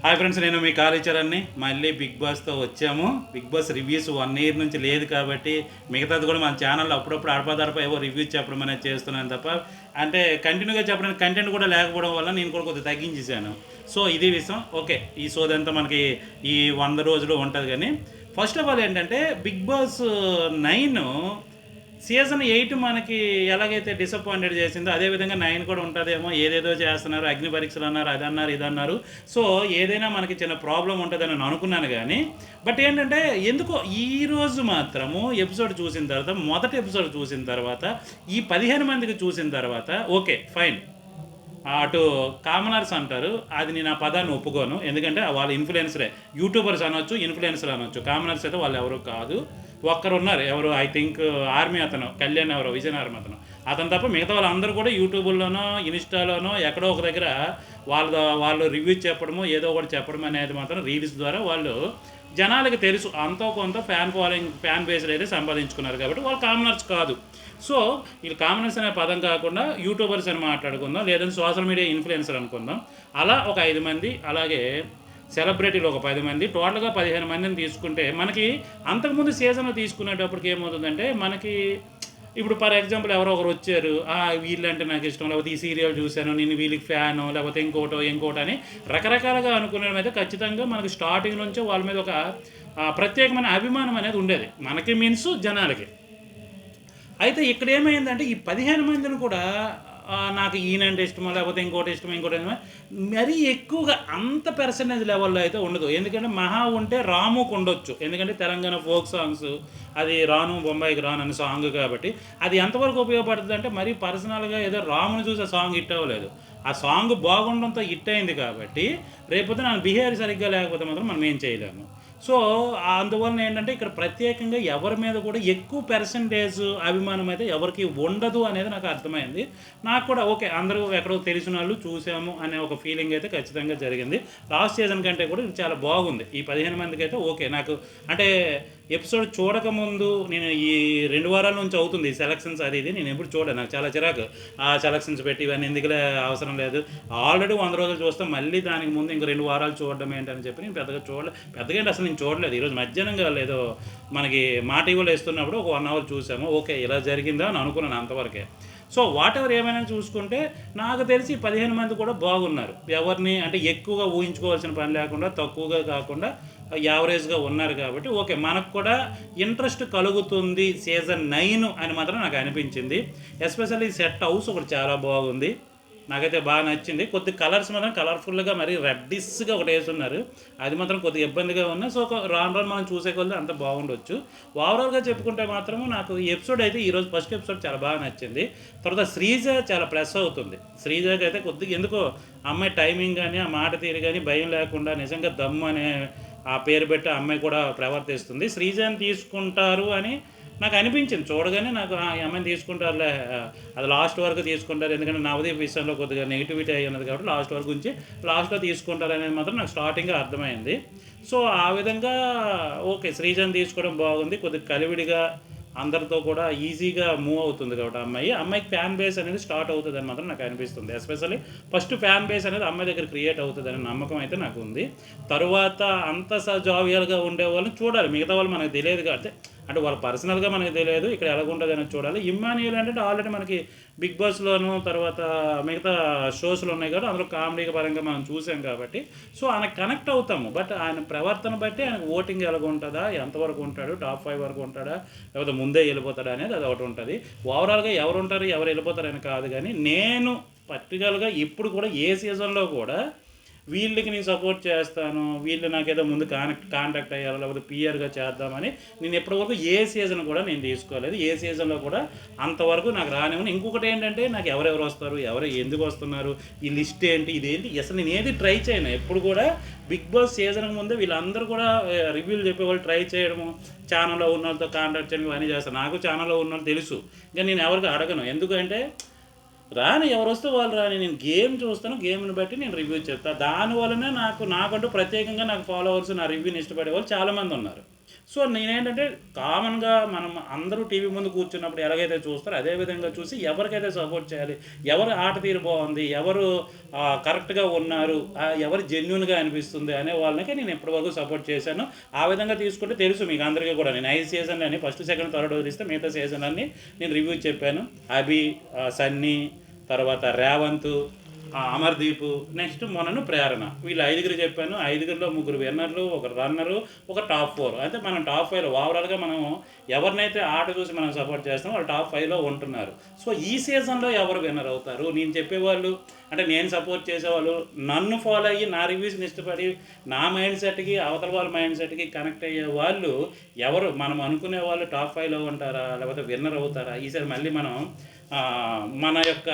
Hi friends నేను మీ కాళీచరణ్ని మళ్ళీ Bigg బాస్తో వచ్చాము. Bigg Boss reviews one year నుంచి లేదు కాబట్టి మిగతాది కూడా మన ఛానల్లో అప్పుడప్పుడు అడపదడప ఏవో రివ్యూస్ చెప్పడం అనేది చేస్తున్నాను తప్ప అంటే కంటిన్యూగా చెప్పడానికి కంటెంట్ కూడా లేకపోవడం వల్ల నేను కూడా కొద్దిగా తగ్గించేశాను. సో ఇది విషయం. ఓకే ఈ సోదంతా మనకి ఈ వంద రోజులు ఉంటుంది కానీ ఫస్ట్ ఆఫ్ ఆల్ ఏంటంటే Bigg Boss nine season eight మనకి ఎలాగైతే డిసప్పాయింటెడ్ చేసిందో అదే విధంగా నైన్ కూడా ఉంటుందేమో ఏదేదో చేస్తున్నారు అగ్ని పరీక్షలు అన్నారు అది అన్నారు ఇది అన్నారు. సో ఏదైనా మనకి చిన్న ప్రాబ్లం ఉంటుందని నేను అనుకున్నాను కానీ బట్ ఏంటంటే ఎందుకో ఈరోజు మాత్రము ఎపిసోడ్ చూసిన తర్వాత మొదటి ఎపిసోడ్ చూసిన తర్వాత ఈ పదిహేను మందికి చూసిన తర్వాత ఓకే ఫైన్ అటు కామనర్స్ అంటారు అది నేను ఆ పదాన్ని ఒప్పుకోను. ఎందుకంటే వాళ్ళ ఇన్ఫ్లుయెన్సరే యూట్యూబర్స్ అనొచ్చు ఇన్ఫ్లుయెన్సర్ అనొచ్చు. కామనర్స్ అయితే వాళ్ళు ఎవరు కాదు. ఒక్కరు ఉన్నారు ఎవరు? ఐ థింక్ ఆర్మీ అతను కళ్యాణ్ ఎవరు? విజయన్ ఆర్మీ అతను. అతను తప్ప మిగతా వాళ్ళందరూ కూడా యూట్యూబ్లోనో ఇన్స్టాలోనో ఎక్కడో ఒక దగ్గర వాళ్ళ వాళ్ళు రివ్యూ చెప్పడము ఏదో ఒకటి చెప్పడం అనేది మాత్రం రీల్స్ ద్వారా వాళ్ళు జనాలకి తెలుసు. అంతో కొంత ఫ్యాన్ ఫాలోయింగ్ ఫ్యాన్ బేస్డ్ అయితే సంపాదించుకున్నారు కాబట్టి వాళ్ళు కామనర్స్ కాదు. సో వీళ్ళు కామనర్స్ అనే పదం కాకుండా యూట్యూబర్స్ అని మాట్లాడుకుందాం లేదంటే సోషల్ మీడియా ఇన్ఫ్లుయెన్సర్ అనుకుందాం. అలా ఒక ఐదు మంది అలాగే సెలబ్రిటీలు ఒక పది మంది టోటల్గా పదిహేను మందిని తీసుకుంటే మనకి అంతకుముందు సీజన్లో తీసుకునేటప్పటికి ఏమవుతుందంటే మనకి ఇప్పుడు ఫర్ ఎగ్జాంపుల్ ఎవరో ఒకరు వచ్చారు "ఆ, వీళ్ళంటే నాకు ఇష్టం లేకపోతే ఈ సీరియల్ చూశాను నేను వీళ్ళకి ఫ్యాను లేకపోతే ఇంకోటో ఇంకోటో అని రకరకాలుగా అనుకునేది అయితే ఖచ్చితంగా మనకి స్టార్టింగ్ నుంచే వాళ్ళ మీద ఒక ప్రత్యేకమైన అభిమానం అనేది ఉండేది. మనకి మీన్స్ జనాలకి. అయితే ఇక్కడ ఏమైందంటే ఈ పదిహేను మందిని కూడా నాకు ఈయనంటే ఇష్టమో లేకపోతే ఇంకోటి ఇష్టమో ఇంకోటి ఇష్టమో. మరీ ఎక్కువగా అంత పర్సంటేజ్ లెవెల్లో అయితే ఉండదు. ఎందుకంటే మహా ఉంటే రాముకు ఉండొచ్చు. ఎందుకంటే తెలంగాణ ఫోక్ సాంగ్స్ అది రాను బొంబాయికి రాను అనే సాంగ్ కాబట్టి అది ఎంతవరకు ఉపయోగపడుతుంది అంటే మరీ పర్సనల్గా ఏదో రాముని చూసి ఆ సాంగ్ హిట్ అవ్వలేదు. ఆ సాంగ్ బాగుండడంతో హిట్ అయింది కాబట్టి రేపొద్దు నా బిహేవియర్ సరిగ్గా లేకపోతే మాత్రం మనం ఏం చేయలేము. సో అందువలన ఏంటంటే ఇక్కడ ప్రత్యేకంగా ఎవరి మీద కూడా ఎక్కువ పర్సంటేజ్ అభిమానం అయితే ఎవరికి ఉండదు అనేది నాకు అర్థమైంది. నాకు కూడా ఓకే అందరూ ఎక్కడో తెలిసిన వాళ్ళు చూసాము అనే ఒక ఫీలింగ్ అయితే ఖచ్చితంగా జరిగింది. లాస్ట్ సీజన్ కంటే కూడా ఇది చాలా బాగుంది. ఈ పదిహేను మందికి అయితే ఓకే నాకు అంటే ఎపిసోడ్ చూడకముందు నేను ఈ రెండు వారాల నుంచి అవుతుంది సెలక్షన్స్ అది ఇది. నేను ఎప్పుడు చూడలేదు. నాకు చాలా చిరాకు. ఆ సెలక్షన్స్ పెట్టి ఇవన్నీ ఎందుకులే అవసరం లేదు. ఆల్రెడీ వంద రోజులు చూస్తే మళ్ళీ దానికి ముందు ఇంక రెండు వారాలు చూడడం ఏంటని చెప్పి నేను పెద్దగా చూడలేదు పెద్దగా ఏంటి అసలు నేను చూడలేదు. ఈరోజు మధ్యాహ్నం కాదు మనకి మా టీవీలో వేస్తున్నప్పుడు ఒక వన్ అవర్ చూసాము. ఓకే ఇలా జరిగిందా అని అనుకున్నాను అంతవరకే. సో వాట్ ఎవర్ ఏమైనా చూసుకుంటే నాకు తెలిసి పదిహేను మంది కూడా బాగున్నారు. ఎవరిని అంటే ఎక్కువగా ఊహించుకోవాల్సిన పని లేకుండా తక్కువగా కాకుండా యావరేజ్గా ఉన్నారు కాబట్టి ఓకే మనకు కూడా ఇంట్రెస్ట్ కలుగుతుంది సీజన్ నైన్ అని మాత్రం నాకు అనిపించింది. ఎస్పెషల్లీ సెట్ హౌస్ ఒకటి చాలా బాగుంది. నాకైతే బాగా నచ్చింది. కొద్ది కలర్స్ మాత్రం కలర్ఫుల్గా మరి రెడ్డిస్గా ఒకటి వేస్తున్నారు అది మాత్రం కొద్దిగా ఇబ్బందిగా ఉన్నా సో ఒక రాను రాను మనం చూసే కొద్ది అంత బాగుండొచ్చు. ఓవరాల్గా చెప్పుకుంటే మాత్రం నాకు ఎపిసోడ్ అయితే ఈరోజు ఫస్ట్ ఎపిసోడ్ చాలా బాగా నచ్చింది. తర్వాత శ్రీజ చాలా ప్లస్ అవుతుంది. శ్రీజకి అయితే కొద్దిగా ఎందుకో అమ్మాయి టైమింగ్ కానీ ఆ మాట తీరు కానీ భయం లేకుండా నిజంగా దమ్ము అనే ఆ పేరు పెట్టి అమ్మాయి కూడా ప్రవర్తిస్తుంది. శ్రీజని తీసుకుంటారు అని నాకు అనిపించింది. చూడగానే నాకు ఆ, ఈ అమ్మాయిని తీసుకుంటారులే. అది లాస్ట్ వరకు తీసుకుంటారు. ఎందుకంటే నవదీప్ విషయంలో కొద్దిగా నెగిటివిటీ అయి ఉన్నది కాబట్టి లాస్ట్ వరకు ఉంచి లాస్ట్లో తీసుకుంటారు అనేది మాత్రం నాకు స్టార్టింగ్గా అర్థమైంది. సో ఆ విధంగా ఓకే శ్రీజన్ తీసుకోవడం బాగుంది. కొద్దిగా కలివిడిగా అందరితో కూడా ఈజీగా మూవ్ అవుతుంది కాబట్టి అమ్మాయి. అమ్మాయికి ఫ్యాన్ బేస్ అనేది స్టార్ట్ అవుతుంది అని మాత్రం నాకు అనిపిస్తుంది. ఎస్పెషల్లీ ఫస్ట్ ఫ్యాన్ బేస్ అనేది అమ్మాయి దగ్గర క్రియేట్ అవుతుంది అనే నమ్మకం అయితే నాకు ఉంది. తరువాత అంత సజావియల్గా ఉండే వాళ్ళని చూడాలి. మిగతా వాళ్ళు మనకు తెలియదు కాబట్టి అంటే వాళ్ళ పర్సనల్గా మనకి తెలియదు ఇక్కడ ఎలాగుంటుంది అనేది చూడాలి. ఇమ్మాన్యుయల్ అంటే ఆల్రెడీ మనకి బిగ్ బాస్లోను తర్వాత మిగతా షోస్లో ఉన్నాయి కాబట్టి అందులో కామెడీ పరంగా మనం చూసాం కాబట్టి. సో ఆయన కనెక్ట్ అవుతాము. బట్ ఆయన ప్రవర్తన బట్టి ఆయన ఓటింగ్ ఎలాగ ఉంటుందా ఎంతవరకు ఉంటాడు టాప్ ఫైవ్ వరకు ఉంటాడా లేకపోతే ముందే వెళ్ళిపోతాడా అనేది అది ఒకటి ఉంటుంది. ఓవరాల్గా ఎవరు ఉంటారు ఎవరు వెళ్ళిపోతారని కాదు కానీ నేను పర్టికులర్గా ఇప్పుడు కూడా ఏ సీజన్లో కూడా వీళ్ళకి నేను సపోర్ట్ చేస్తాను వీళ్ళు నాకేదో ముందు కానెక్ట్ కాంటాక్ట్ అయ్యారు లేకపోతే పిఆర్గా చేద్దామని నేను ఎప్పటివరకు ఏ సీజన్ కూడా నేను తీసుకోలేదు. ఏ సీజన్లో కూడా అంతవరకు నాకు రానివ్వను. ఇంకొకటి ఏంటంటే నాకు ఎవరెవరు వస్తారు ఎవరు ఎందుకు వస్తున్నారు ఈ లిస్ట్ ఏంటి ఇదేంటి అసలు నేను ఏది ట్రై చేయను. ఎప్పుడు కూడా బిగ్ బాస్ సీజన్ ముందే వీళ్ళందరూ కూడా రివ్యూలు చెప్పేవాళ్ళు ట్రై చేయడము ఛానల్లో ఉన్న వాళ్ళతో కాంటాక్ట్ చేయడం ఇవన్నీ చేస్తాను నాకు ఛానల్లో ఉన్న వాళ్ళు తెలుసు. ఇంకా నేను ఎవరికి అడగను. ఎందుకంటే రాని ఎవరు వస్తే వాళ్ళు రాని నేను గేమ్ చూస్తాను గేమ్ని బట్టి నేను రివ్యూ చెప్తాను దానివల్లనే నాకు నాకంటూ ప్రత్యేకంగా నాకు ఫాలోవర్స్ నా రివ్యూని ఇష్టపడే వాళ్ళు చాలామంది ఉన్నారు. సో నేనేంటంటే కామన్గా మనం అందరూ టీవీ ముందు కూర్చున్నప్పుడు ఎలాగైతే చూస్తారో అదే విధంగా చూసి ఎవరికైతే సపోర్ట్ చేయాలి ఎవరు ఆట తీరు బాగుంది ఎవరు కరెక్ట్గా ఉన్నారు ఎవరు జెన్యున్గా అనిపిస్తుంది అనే వాళ్ళకి నేను ఇప్పటివరకు సపోర్ట్ చేశాను. ఆ విధంగా తీసుకుంటే తెలుసు మీకు అందరికీ కూడా. నేను ఐదు సీజన్ అని ఫస్ట్ సెకండ్ థర్డ్ వదిలిస్తే మిగతా సీజన్ అన్ని నేను రివ్యూ చెప్పాను. అభి సన్నీ తర్వాత రేవంత్ అమర్దీప్ నెక్స్ట్ మనను ప్రేరణ. వీళ్ళు ఐదుగురు చెప్పాను ఐదుగురిలో ముగ్గురు విన్నర్లు ఒక రన్నరు ఒక టాప్ ఫోర్. అయితే మనం టాప్ ఫైవ్లో ఓవరాల్గా మనం ఎవరినైతే ఆట చూసి మనం సపోర్ట్ చేస్తామో వాళ్ళు టాప్ ఫైవ్లో ఉంటున్నారు. సో ఈ సీజన్లో ఎవరు విన్నర్ అవుతారు? నేను చెప్పేవాళ్ళు అంటే నేను సపోర్ట్ చేసేవాళ్ళు నన్ను ఫాలో అయ్యి నా రివ్యూస్ని ఇష్టపడి నా మైండ్ సెట్కి అవతల వాళ్ళ మైండ్ సెట్కి కనెక్ట్ అయ్యే వాళ్ళు ఎవరు? మనం అనుకునే వాళ్ళు టాప్ ఫైవ్లో ఉంటారా? లేకపోతే విన్నర్ అవుతారా? ఈసారి మళ్ళీ మనం మన యొక్క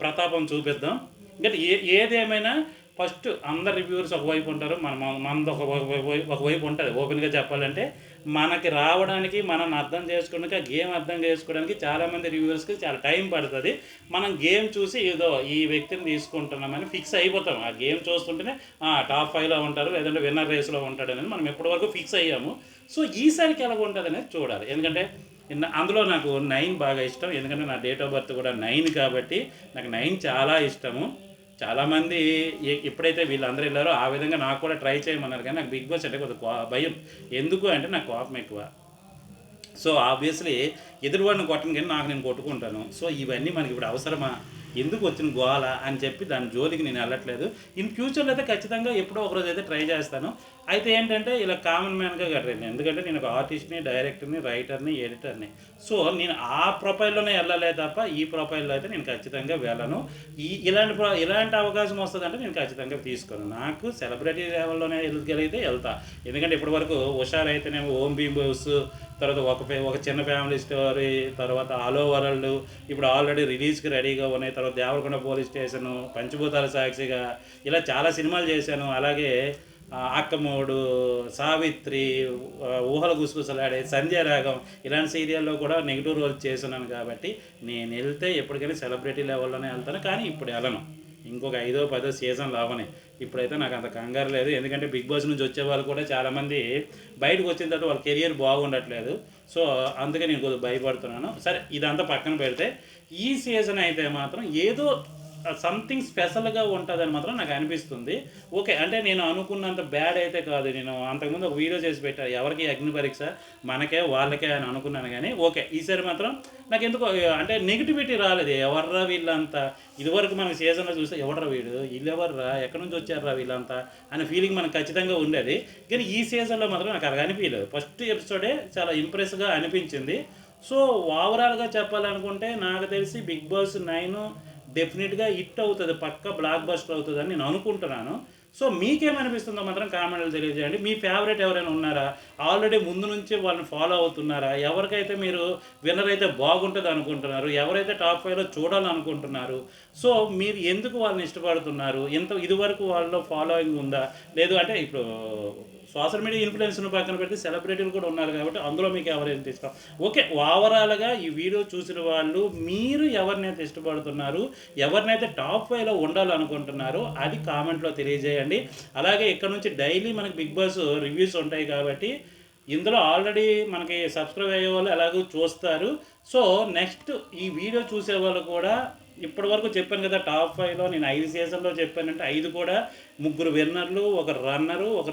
ప్రతాపం చూపిద్దాం. ఇంకా ఏ ఏదేమైనా ఫస్ట్ అందరు రివ్యూవర్స్ ఒకవైపు ఉంటారు మన మనది ఒక ఒక- ఒకవైపు ఉంటుంది. ఓపెన్గా చెప్పాలంటే మనకి రావడానికి మనం అర్థం చేసుకోవడానికి ఆ గేమ్ అర్థం చేసుకోవడానికి చాలామంది రివ్యూవర్స్కి చాలా టైం పడుతుంది. మనం గేమ్ చూసి ఏదో ఈ వ్యక్తిని తీసుకుంటున్నామని ఫిక్స్ అయిపోతాం. ఆ గేమ్ చూస్తుంటేనే టాప్ ఫైవ్లో ఉంటారు లేదంటే విన్నర్ రేస్లో ఉంటాడు అనేది మనం ఎప్పటివరకు ఫిక్స్ అయ్యాము. సో ఈసారికి ఎలా ఉంటుంది అనేది చూడాలి. ఎందుకంటే అందులో నాకు నైన్ బాగా ఇష్టం. ఎందుకంటే నా డేట్ ఆఫ్ బర్త్ కూడా నైన్ కాబట్టి నాకు నైన్ చాలా ఇష్టము. చాలామంది ఎప్పుడైతే వీళ్ళందరూ వెళ్ళారో ఆ విధంగా నాకు కూడా ట్రై చేయమన్నారు కానీ నాకు బిగ్ బాస్ అంటే కొంత కో- భయం. ఎందుకు అంటే నాకు కోపం ఎక్కువ. సో ఆబ్వియస్లీ ఎదురువాడిని కొట్టను కానీ నాకు నేను కొట్టుకుంటాను. సో ఇవన్నీ మనకి ఇప్పుడు అవసరమా? ఎందుకు వచ్చిన గోల అని చెప్పి దాని జోలికి నేను వెళ్ళట్లేదు. ఇన్ ఫ్యూచర్లో అయితే ఖచ్చితంగా ఎప్పుడో ఒకరోజు అయితే ట్రై చేస్తాను. అయితే ఏంటంటే ఇలా కామన్ మ్యాన్గా కట్టండి ఎందుకంటే నేను ఒక ఆర్టిస్ట్ని డైరెక్టర్ని రైటర్ని ఎడిటర్ని సో నేను ఆ ప్రొఫైల్లోనే వెళ్ళలే తప్ప ఈ ప్రొఫైల్లో అయితే నేను ఖచ్చితంగా వెళ్ళను. ఈ ఇలాంటి ప్ర- ఇలాంటి అవకాశం వస్తుందంటే నేను ఖచ్చితంగా తీసుకోను. నాకు సెలబ్రిటీ లెవెల్లోనే వెళ్ళగలిగితే వెళ్తా ఎందుకంటే ఇప్పటి వరకు అయితేనేమో ఓం భీమ్ బోస్ తర్వాత ఒక ఒక చిన్న ఫ్యామిలీ స్టోరీ తర్వాత ఆల్ వరల్డ్ ఇప్పుడు ఆల్రెడీ రిలీజ్కి రెడీగా ఉన్నాయి. తర్వాత దేవరకొండ పోలీస్ స్టేషను పంచభూతాల సాక్షిగా ఇలా చాలా సినిమాలు చేశాను. అలాగే అక్కమోడు సావిత్రి ఊహల గుసగుసలాడే సంధ్య రాగం ఇలాంటి సీరియల్లో కూడా నెగిటివ్ రోల్ చేస్తున్నాను కాబట్టి నేను వెళ్తే ఎప్పటికైనా సెలబ్రిటీ లెవెల్లోనే వెళ్తాను. కానీ ఇప్పుడు వెళ్ళను. ఇంకొక ఐదో పదో సీజన్లు అవని ఇప్పుడైతే నాకు అంత కంగారు లేదు. ఎందుకంటే బిగ్ బాస్ నుంచి వచ్చే వాళ్ళు కూడా చాలామంది బయటకు వచ్చిన తర్వాత వాళ్ళ కెరియర్ బాగుండట్లేదు. సో అందుకే నేను కొద్దిగా భయపడుతున్నాను. సరే ఇదంతా పక్కన పెడితే ఈ సీజన్ అయితే మాత్రం ఏదో సంథింగ్ స్పెషల్గా ఉంటుందని మాత్రం నాకు అనిపిస్తుంది. ఓకే అంటే నేను అనుకున్నంత బ్యాడ్ అయితే కాదు. నేను అంతకుముందు ఒక వీడియో చేసి పెట్టాను ఎవరికి అగ్ని పరీక్ష? మనకే వాళ్ళకే అని అనుకున్నాను కానీ ఓకే. ఈసారి మాత్రం నాకు ఎందుకో అంటే నెగిటివిటీ రాలేదు. ఎవర్రా వీళ్ళంతా? ఇదివరకు మనం సీజన్లో చూస్తే ఎవర్రా వీడు? వీళ్ళెవర్రా? ఎక్కడి నుంచి వచ్చారా వీళ్ళంతా? అనే ఫీలింగ్ మనకు ఖచ్చితంగా ఉండేది. కానీ ఈ సీజన్లో మాత్రం నాకు అలా అనిపించలేదు ఫస్ట్ ఎపిసోడే చాలా ఇంప్రెస్గా అనిపించింది. సో ఓవరాల్గా చెప్పాలనుకుంటే నాకు తెలిసి బిగ్ బాస్ నైన్ డెఫినెట్గా హిట్ అవుతుంది పక్క బ్లాక్ బస్టర్ అవుతుంది అని నేను అనుకుంటున్నాను. సో మీకేమనిపిస్తుందో మాత్రం కామెంట్లు తెలియజేయండి. మీ ఫేవరెట్ ఎవరైనా ఉన్నారా? ఆల్రెడీ ముందు నుంచి వాళ్ళని ఫాలో అవుతున్నారా? ఎవరికైతే మీరు విన్నర్ అయితే బాగుంటుంది అనుకుంటున్నారు? ఎవరైతే టాప్ ఫైవ్లో చూడాలనుకుంటున్నారు? సో మీరు ఎందుకు వాళ్ళని ఇష్టపడుతున్నారు? ఎంత ఇదివరకు వాళ్ళలో ఫాలోయింగ్ ఉందా? లేదు అంటే ఇప్పుడు సోషల్ మీడియా ఇన్ఫ్లుయెన్స్ను పక్కన పెడితే సెలబ్రిటీలు కూడా ఉన్నారు కాబట్టి అందులో మీకు ఎవరైనా ఇష్టం. ఓకే ఓవరాల్గా ఈ వీడియో చూసిన వాళ్ళు మీరు ఎవరినైతే ఇష్టపడుతున్నారు ఎవరినైతే టాప్ ఫైవ్లో ఉండాలనుకుంటున్నారో అది కామెంట్లో తెలియజేయండి. అలాగే ఇక్కడ నుంచి డైలీ మనకి బిగ్ బాస్ రివ్యూస్ ఉంటాయి కాబట్టి ఇందులో ఆల్రెడీ మనకి సబ్స్క్రైబ్ అయ్యే వాళ్ళు ఎలాగో చూస్తారు. సో నెక్స్ట్ ఈ వీడియో చూసే వాళ్ళు కూడా ఇప్పటి వరకు చెప్పాను కదా టాప్ ఫైవ్లో నేను ఐదు సీజన్లో చెప్పానంటే ఐదు కూడా ముగ్గురు విన్నర్లు ఒక రన్నరు ఒక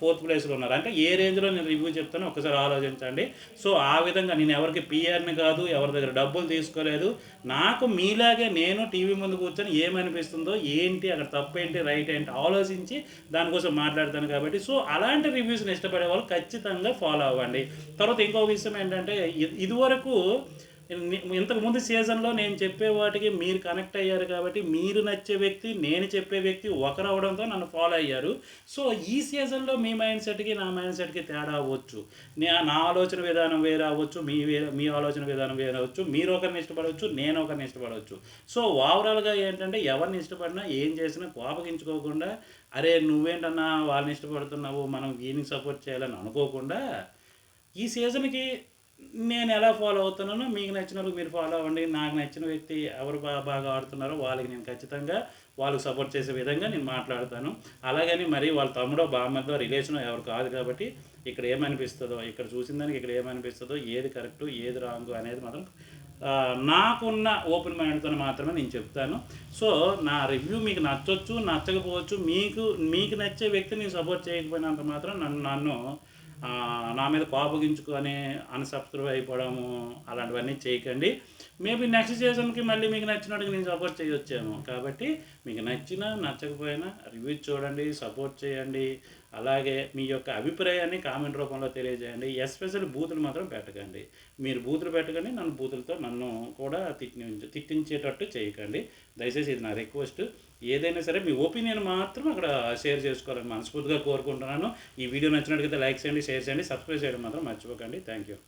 ఫోర్త్ ప్లేస్లో ఉన్నారు. అంటే ఏ రేంజ్లో నేను రివ్యూ చెప్తానో ఒకసారి ఆలోచించండి. సో ఆ విధంగా నేను ఎవరికి పిఆర్ని కాదు ఎవరి దగ్గర డబ్బులు తీసుకోలేదు. నాకు మీలాగే నేను టీవీ ముందు కూర్చొని ఏమనిపిస్తుందో ఏంటి అక్కడ తప్పు ఏంటి రైట్ ఏంటి ఆలోచించి దానికోసం మాట్లాడతాను కాబట్టి. సో అలాంటి రివ్యూస్ని ఇష్టపడే వాళ్ళు ఖచ్చితంగా ఫాలో అవ్వండి. తర్వాత ఇంకో విషయం ఏంటంటే ఇదివరకు ఇంతకు ముందు సీజన్లో నేను చెప్పే వాటికి మీరు కనెక్ట్ అయ్యారు కాబట్టి మీరు నచ్చే వ్యక్తి నేను చెప్పే వ్యక్తి ఒకరు అవడంతో నన్ను ఫాలో అయ్యారు. సో ఈ సీజన్లో మీ మైండ్ సెట్కి నా మైండ్ సెట్కి తేడా అవ్వచ్చు. నా ఆలోచన విధానం వేరే అవ్వచ్చు మీ వే- మీ ఆలోచన విధానం వేరే అవ్వచ్చు మీరు ఒకరిని ఇష్టపడవచ్చు నేను ఒకరిని ఇష్టపడవచ్చు. సో ఓవరాల్గా ఏంటంటే ఎవరిని ఇష్టపడినా ఏం చేసినా కోపగించుకోకుండా అరే నువ్వేంటన్నా వాళ్ళని ఇష్టపడుతున్నావు మనం వీనికి సపోర్ట్ చేయాలని అనుకోకుండా ఈ సీజన్కి నేను ఎలా ఫాలో అవుతున్నానో మీకు నచ్చిన వాళ్ళకి మీరు ఫాలో అవ్వండి. నాకు నచ్చిన వ్యక్తి ఎవరు బాగా బాగా ఆడుతున్నారో వాళ్ళకి నేను ఖచ్చితంగా వాళ్ళకి సపోర్ట్ చేసే విధంగా నేను మాట్లాడతాను. అలాగని మరి వాళ్ళ తమ్ముడో బామ్మతో రిలేషన్ ఎవరు కాదు కాబట్టి ఇక్కడ ఏమనిపిస్తుందో ఇక్కడ చూసిన దానికి ఇక్కడ ఏమనిపిస్తుందో ఏది కరెక్టు ఏది రాంగు అనేది మాత్రం నాకున్న ఓపెన్ మైండ్తో మాత్రమే నేను చెప్తాను. సో నా రివ్యూ మీకు నచ్చొచ్చు నచ్చకపోవచ్చు మీకు మీకు నచ్చే వ్యక్తిని నేను సపోర్ట్ చేయకపోయినంత మాత్రం నన్ను నన్ను నా మీద కోపగించుకొని అన్సబ్స్క్రైబ్ అయిపోవడము అలాంటివన్నీ చేయకండి. మేబీ నెక్స్ట్ సీజన్కి మళ్ళీ మీకు నచ్చినట్టుగా నేను సపోర్ట్ చేయొచ్చాము. కాబట్టి మీకు నచ్చినా నచ్చకపోయినా రివ్యూ చూడండి సపోర్ట్ చేయండి. అలాగే మీ యొక్క అభిప్రాయాన్ని కామెంట్ రూపంలో తెలియజేయండి. ఎస్పెషల్ బూతులు మాత్రం పెట్టకండి. మీరు బూతులు పెట్టకండి నన్ను బూతులతో నన్ను కూడా తిట్టి తిట్టించేటట్టు చేయకండి. దయచేసి ఇది నా రిక్వెస్ట్ ఏదైనా సరే మీ ఒపీనియన్ మాత్రం అక్కడ షేర్ చేసుకోవాలని మనస్ఫూర్తిగా కోరుకుంటున్నాను. ఈ వీడియో నచ్చినట్టుగా లైక్ చేయండి షేర్ చేయండి సబ్స్క్రైబ్ చేయడం మాత్రం మర్చిపోకండి. Thank you.